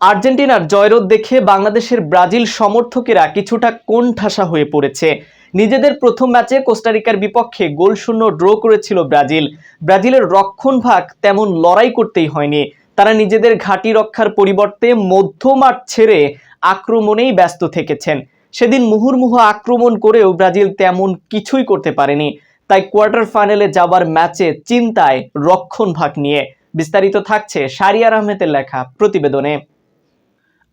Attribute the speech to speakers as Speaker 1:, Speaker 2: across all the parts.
Speaker 1: আর্জেন্টিনার জয়রোদ দেখে বাংলাদেশের ব্রাজিল সমর্থকেরা কিছুটা কোণঠাসা হয়ে পড়েছে। নিজেদের প্রথম ম্যাচে কোস্টারিকার বিপক্ষে গোলশূন্য ড্র করেছিল ব্রাজিল। ব্রাজিলের রক্ষণভাগ তেমন লড়াই করতেই হয়নি। তারা নিজেদের ঘাঁটি রক্ষার পরিবর্তে মধ্যমাঠ ছেড়ে আক্রমণেই ব্যস্ত থেকেছেন। সেদিন মুহুর্মুহু আক্রমণ করেও ব্রাজিল তেমন কিছুই করতে পারেনি। তাই কোয়ার্টার ফাইনালে যাবার ম্যাচে চিন্তায় রক্ষণভাগ নিয়ে বিস্তারিত থাকছে সারিয়ার আহমেদের লেখা প্রতিবেদনে।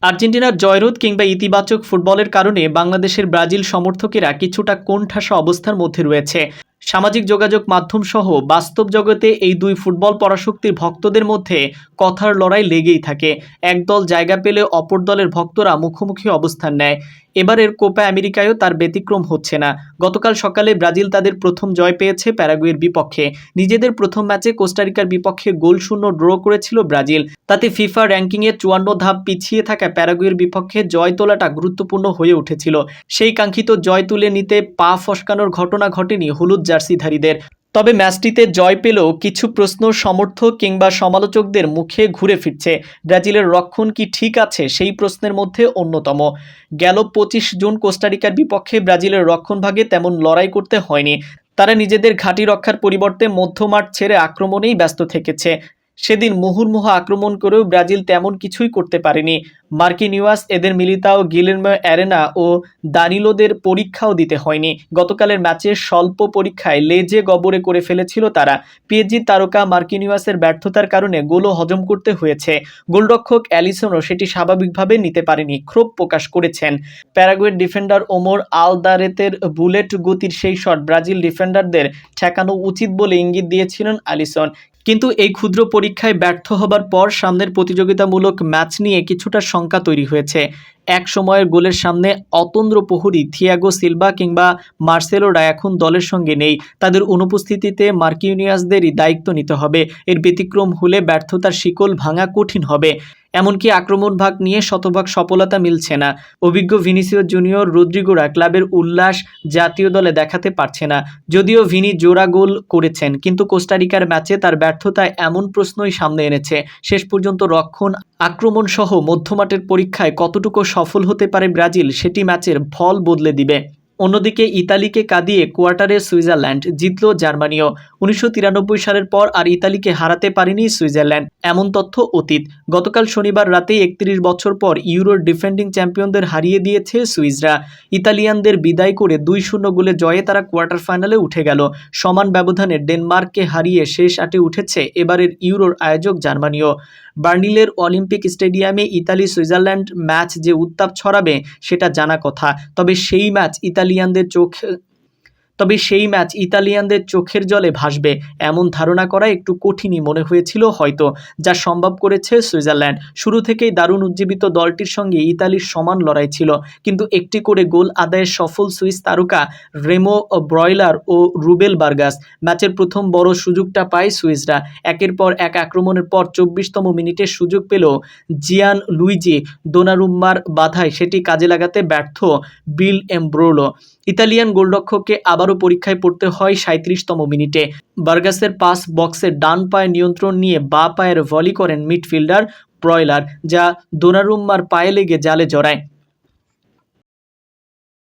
Speaker 1: আর্জেন্টিনার জয়রোধ কিংবা ইতিবাচক ফুটবলের কারণে বাংলাদেশের ব্রাজিল সমর্থকেরা কিছুটা কোণঠাসা অবস্থার মধ্যে রয়েছে। সামাজিক যোগাযোগ মাধ্যম সহ বাস্তব জগতে এই দুই ফুটবল পরাশক্তির ভক্তদের মধ্যে কথার লড়াই লেগেই থাকে। একদল জায়গা পেলে অপর দলের ভক্তরা মুখোমুখি অবস্থান নেয়। এবারের কোপা আমেরিকায়ও তার ব্যতিক্রম হচ্ছে না। গতকাল সকালে ব্রাজিল তাদের প্রথম জয় পেয়েছে প্যারাগুয়ের বিপক্ষে। নিজেদের প্রথম ম্যাচে কোস্টারিকার বিপক্ষে গোল শূন্য ড্র করেছিল ব্রাজিল। তাতে ফিফা র্যাঙ্কিংয়ে চুয়ান্ন ধাপ পিছিয়ে থাকা প্যারাগুয়ের বিপক্ষে জয় তোলাটা গুরুত্বপূর্ণ হয়ে উঠেছিল। সেই কাঙ্ক্ষিত জয় তুলে নিতে পা ফসকানোর ঘটনা ঘটেনি হলুদ জার্সিধারীদের। তবে ম্যাচটিতে জয় পেলেও কিছু প্রশ্ন সমর্থক কিংবা সমালোচকদের মুখে ঘুরে ফিরছে। ব্রাজিলের রক্ষণ কি ঠিক আছে সেই প্রশ্নের মধ্যে অন্যতম। গেল পঁচিশ জুন কোস্টারিকার বিপক্ষে ব্রাজিলের রক্ষণভাগে তেমন লড়াই করতে হয়নি। তারা নিজেদের ঘাঁটি রক্ষার পরিবর্তে মধ্যমাঠ ছেড়ে আক্রমণেই ব্যস্ত থেকেছে। সেদিন মুহুর্মুহু আক্রমণ করেও ব্রাজিল তেমন কিছুই করতে পারেনি। মার্কিনিউয়াস এদের মিলিতাও গিলেরমো অ্যারেনা ও দানিলোদের পরীক্ষাও দিতে হয়নি। গতকালের ম্যাচে স্বল্প পরীক্ষায় লেজে গবরে করে ফেলেছিল তারা। পিএজি তারকা মার্কিনিউয়াসের ব্যর্থতার কারণে গোলও হজম করতে হয়েছে। গোলরক্ষক অ্যালিসনও সেটি স্বাভাবিকভাবে নিতে পারেনি, ক্ষোভ প্রকাশ করেছেন। প্যারাগুয়ের ডিফেন্ডার ওমর আলদারেতের বুলেট গতির সেই শট ব্রাজিল ডিফেন্ডারদের ঠেকানো উচিত বলে ইঙ্গিত দিয়েছিলেন আলিসন কিন্তু এই ক্ষুদ্র পরীক্ষায় ব্যর্থ হবার পর সামনের প্রতিযোগিতামূলক ম্যাচ নিয়ে কিছুটা শঙ্কা তৈরি হয়েছে। এক সময়ের গোলের সামনে অতন্দ্র প্রহরী থিয়াগো সিলভা কিংবা মার্সেলোরা এখন দলের সঙ্গে নেই। তাদের অনুপস্থিতিতে মার্কিউনিয়াসদেরই দায়িত্ব নিতে হবে। এর ব্যতিক্রম হলে ব্যর্থতার শিকল ভাঙা কঠিন হবে। এমনকি আক্রমণ ভাগ নিয়ে শতভাগ সফলতা মিলছে না। অভিজ্ঞ ভিনিসিও জুনিয়র রদ্রিগোরা ক্লাবের উল্লাস জাতীয় দলে দেখাতে পারছে না। যদিও ভিনি জোড়া গোল করেছেন, কিন্তু কোস্টারিকার ম্যাচে তার ব্যর্থতায় এমন প্রশ্নই সামনে এনেছে। শেষ পর্যন্ত রক্ষণ আক্রমণ সহ মধ্যমাঠের পরীক্ষায় কতটুকু সফল হতে পারে ব্রাজিল সেটি ম্যাচের ফল বদলে দিবে। অন্যদিকে ইতালিকে কাঁদিয়ে কোয়ার্টারে সুইজারল্যান্ড জিতল জার্মানিও। উনিশশো তিরানব্বই সালের পর আর ইতালিকে হারাতে পারেনি সুইজারল্যান্ড। এমন তথ্য অতীত। গতকাল শনিবার রাতেই একত্রিশ বছর পর ইউরোর ডিফেন্ডিং চ্যাম্পিয়নদের হারিয়ে দিয়েছে সুইজরা। ইতালিয়ানদের বিদায় করে দুই শূন্য গোলে জয়ে তারা কোয়ার্টার ফাইনালে উঠে গেল। সমান ব্যবধানে ডেনমার্ককে হারিয়ে শেষ আটে উঠেছে এবারের ইউরোর আয়োজক জার্মানিও। বার্নিলের অলিম্পিক স্টেডিয়ামে ইতালি সুইজারল্যান্ড ম্যাচ যে উত্তাপ ছড়াবে সেটা জানা কথা। তবে সেই ম্যাচ ইতালিয়ানদের চোখ তবে সেই ম্যাচ ইতালিয়ানদের চোখের জলে ভাসবে, এমন ধারণা করা একটু কঠিনই মনে হয়েছিল হয়তো, যা সম্ভব করেছে সুইজারল্যান্ড। শুরু থেকেই দারুণ উজ্জীবিত দলটির সঙ্গে ইতালির সমান লড়াই ছিল, কিন্তু একটি করে গোল আদায়ের সফল সুইস তারকা রেমো ব্রয়লার ও রুবেল বার্গাস ম্যাচের প্রথম বড় সুযোগটা পায় সুইসরা একের পর এক আক্রমণের পর চব্বিশতম মিনিটে সুযোগ পেল জিয়ান লুইজি দোনারুম্মার বাধায় সেটি কাজে লাগাতে ব্যর্থ বিল এমব্রোলো। ইতালিয়ান গোলরক্ষককে আবারও পরীক্ষায় পড়তে হয় সাঁত্রিশতম মিনিটে। বার্গাসের পাস বক্সের ডান পায়ে নিয়ন্ত্রণ নিয়ে বা পায়ের ভলি করেন মিডফিল্ডার ব্রয়লার, যা দোনারুম্মার পায়ে লেগে জালে জড়ায়।